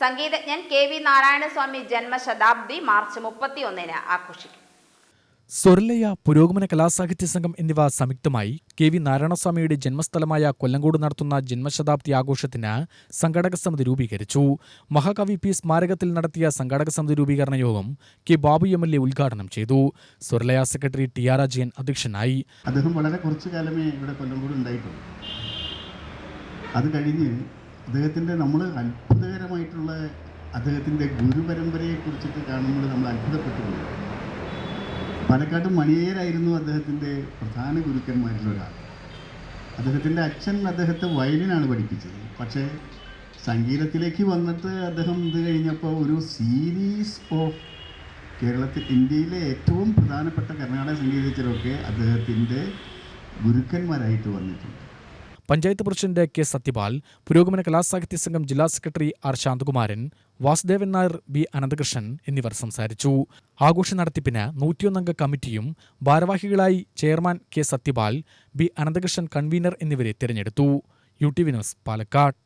സംഗീതജ്ഞൻ K V Narayanaswamy ജന്മശതാബ്ദി March മുപ്പത്തിയൊന്നിന് ആഘോഷിക്കും. സ്വരലയ പുരോഗമന കലാസാഹിത്യ സംഘം എന്നിവ സംയുക്തമായി കെ വി നാരായണസ്വാമിയുടെ ജന്മസ്ഥലമായ കൊല്ലങ്കോട് നടത്തുന്ന ജന്മശതാബ്ദി ആഘോഷത്തിന് സംഘടക സമിതി രൂപീകരിച്ചു. മഹാകവി പി സ്മാരകത്തിൽ നടത്തിയ സംഘടക സമിതി രൂപീകരണ യോഗം K Babu M L A ഉദ്ഘാടനം ചെയ്തു. Swaralaya secretary T R Ajayan അധ്യക്ഷനായി. അദ്ദേഹം വളരെ കുറച്ചു കാലമേ ഇവിടെ കൊല്ലങ്കോട് ഉണ്ടായിട്ടുള്ളൂ. അത് കഴിഞ്ഞ് അദ്ദേഹത്തിന്റെ നമ്മൾ അത്ഭുതകരമായിട്ടുള്ള അദ്ദേഹത്തിന്റെ ഗുരുപരമ്പരയെ കുറിച്ചിട്ട് കാണുമ്പോൾ നമ്മൾ അത്ഭുതപ്പെട്ടു പോയി പാലക്കാട് മണിയേരായിരുന്നു അദ്ദേഹത്തിന്റെ പ്രധാന ഗുരുക്കന്മാരിൽ ഒരാൾ അദ്ദേഹത്തിന്റെ അച്ഛൻ അദ്ദേഹത്തെ വയലിനാണ് പഠിപ്പിച്ചത്. പക്ഷേ സംഗീതത്തിലേക്ക് വന്നിട്ട് അദ്ദേഹം ഇത് കഴിഞ്ഞപ്പോൾ ഒരു സീരീസ് ഓഫ് കേരളത്തിൽ ഇന്ത്യയിലെ ഏറ്റവും പ്രധാനപ്പെട്ട കർണാടക സംഗീതജ്ഞരൊക്കെ അദ്ദേഹത്തിന്റെ ഗുരുക്കന്മാരായിട്ട് വന്നിട്ടുണ്ട്. പഞ്ചായത്ത് പ്രസിഡന്റ് കെ സത്യപാൽ പുരോഗമന കലാസാഹിത്യ സംഘം ജില്ലാ secretary R Santhakumaran Vasudevan Nair B Ananthakrishnan എന്നിവർ സംസാരിച്ചു. ആഘോഷ നടത്തിപ്പിന് നൂറ്റിയൊന്നംഗ കമ്മിറ്റിയും ഭാരവാഹികളായി chairman K Sathyapal B Ananthakrishnan convener എന്നിവരെ തിരഞ്ഞെടുത്തു. U T V news Palakkad.